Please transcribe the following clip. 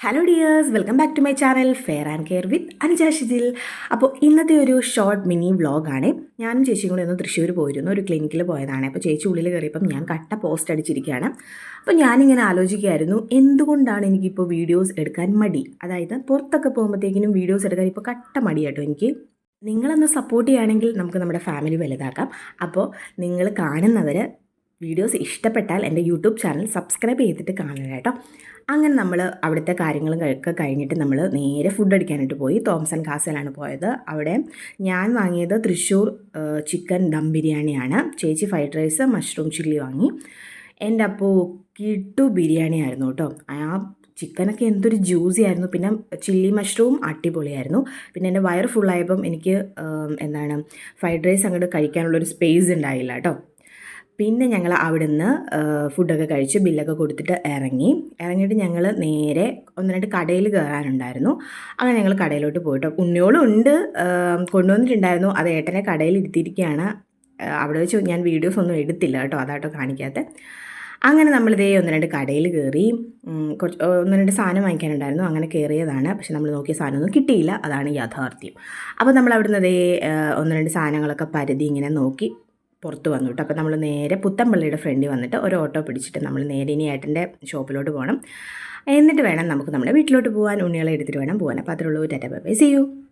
Hello dears welcome back to my channel fair and care with Anuja Shijil അപ്പോൾ ഇന്നത്തെ ഒരു short mini വ്ളോഗാണ് ഞാനും ചേച്ചിയും കൂടെ ഒന്ന് തൃശ്ശൂർ പോയിരുന്നു. ഒരു ക്ലിനിക്കിൽ പോയതാണ്. അപ്പോൾ ചേച്ചി ഉള്ളിൽ കയറിയപ്പം ഞാൻ കട്ട പോസ്റ്റ് അടിച്ചിരിക്കുകയാണ്. അപ്പോൾ ഞാനിങ്ങനെ ആലോചിക്കുകയായിരുന്നു എന്തുകൊണ്ടാണ് എനിക്കിപ്പോൾ വീഡിയോസ് എടുക്കാൻ മടി? അതായത് പുറത്തൊക്കെ പോകുമ്പോഴത്തേക്കിനും വീഡിയോസ് എടുക്കാൻ ഇപ്പോൾ കട്ട മടി കേട്ടോ എനിക്ക്. നിങ്ങളൊന്ന് സപ്പോർട്ട് ചെയ്യുകയാണെങ്കിൽ നമുക്ക് നമ്മുടെ ഫാമിലി വലുതാക്കാം. അപ്പോൾ നിങ്ങൾ കാണുന്നവർ വീഡിയോസ് ഇഷ്ടപ്പെട്ടാൽ എന്റെ യൂട്യൂബ് ചാനൽ സബ്സ്ക്രൈബ് ചെയ്തിട്ട് കാണണം കേട്ടോ. അങ്ങനെ നമ്മൾ അവിടുത്തെ കാര്യങ്ങളും ഒക്കെ കഴിഞ്ഞിട്ട് നമ്മൾ നേരെ ഫുഡ് അടിക്കാനായിട്ട് പോയി. തോംസൺ കാസലാണ് പോയത്. അവിടെ ഞാൻ വാങ്ങിയത് തൃശ്ശൂർ ചിക്കൻ ദം ബിരിയാണിയാണ്. ചേച്ചി ഫ്രൈഡ് റൈസ് മഷ്റൂം ചില്ലി വാങ്ങി. എന്റെ അപ്പോൾ കിട്ടു ബിരിയാണി ആയിരുന്നു കേട്ടോ. ആ ചിക്കനൊക്കെ എന്തൊരു ജ്യൂസി ആയിരുന്നു. പിന്നെ ചില്ലി മഷ്റൂം അടിപൊളിയായിരുന്നു. പിന്നെ എന്റെ വയർ ഫുള്ളായപ്പം എനിക്ക് എന്താണ് ഫ്രൈഡ് റൈസ് അങ്ങോട്ട് കഴിക്കാനുള്ളൊരു സ്പേസ് ഉണ്ടായില്ല കേട്ടോ. പിന്നെ ഞങ്ങൾ അവിടുന്ന് ഫുഡൊക്കെ കഴിച്ച് ബില്ലൊക്കെ കൊടുത്തിട്ട് ഇറങ്ങി. ഇറങ്ങിയിട്ട് ഞങ്ങൾ നേരെ ഒന്ന് രണ്ട് കടയിൽ കയറാനുണ്ടായിരുന്നു. അങ്ങനെ ഞങ്ങൾ കടയിലോട്ട് പോയിട്ട് ഉണ്ണിയോളും ഉണ്ട് കൊണ്ടുവന്നിട്ടുണ്ടായിരുന്നു. അത് ഏട്ടനെ കടയിൽ ഇരുത്തിയിരിക്കുകയാണ്. അവിടെ വെച്ച് ഞാൻ വീഡിയോസ് ഒന്നും എടുത്തില്ല കേട്ടോ അതാട്ടോ കാണിക്കാത്ത. അങ്ങനെ നമ്മളിതേ ഒന്ന് രണ്ട് കടയിൽ കയറി കുറച്ച് ഒന്ന് രണ്ട് സാധനം വാങ്ങിക്കാനുണ്ടായിരുന്നു. അങ്ങനെ കയറിയതാണ്. പക്ഷെ നമ്മൾ നോക്കിയ സാധനമൊന്നും കിട്ടിയില്ല. അതാണ് യാഥാർത്ഥ്യം. അപ്പോൾ നമ്മൾ അവിടുന്ന് അതേ ഒന്ന് രണ്ട് സാധനങ്ങളൊക്കെ പരുതി ഇങ്ങനെ നോക്കി പുറത്ത് വന്നു കേട്ടോ. അപ്പോൾ നമ്മൾ നേരെ പുത്തമ്പള്ളിയുടെ ഫ്രണ്ടിൽ വന്നിട്ട് ഒരു ഓട്ടോ പിടിച്ചിട്ട് നമ്മൾ നേരെ ഇനി ഏട്ടന്റെ ഷോപ്പിലോട്ട് പോകണം. എന്നിട്ട് വേണം നമുക്ക് നമ്മുടെ വീട്ടിലോട്ട് പോകാൻ. ഉണ്ണികളെ എടുത്തിട്ട് വേണം പോകാൻ. അപ്പോൾ അതിലുള്ള ടാറ്റ ബൈ സി യു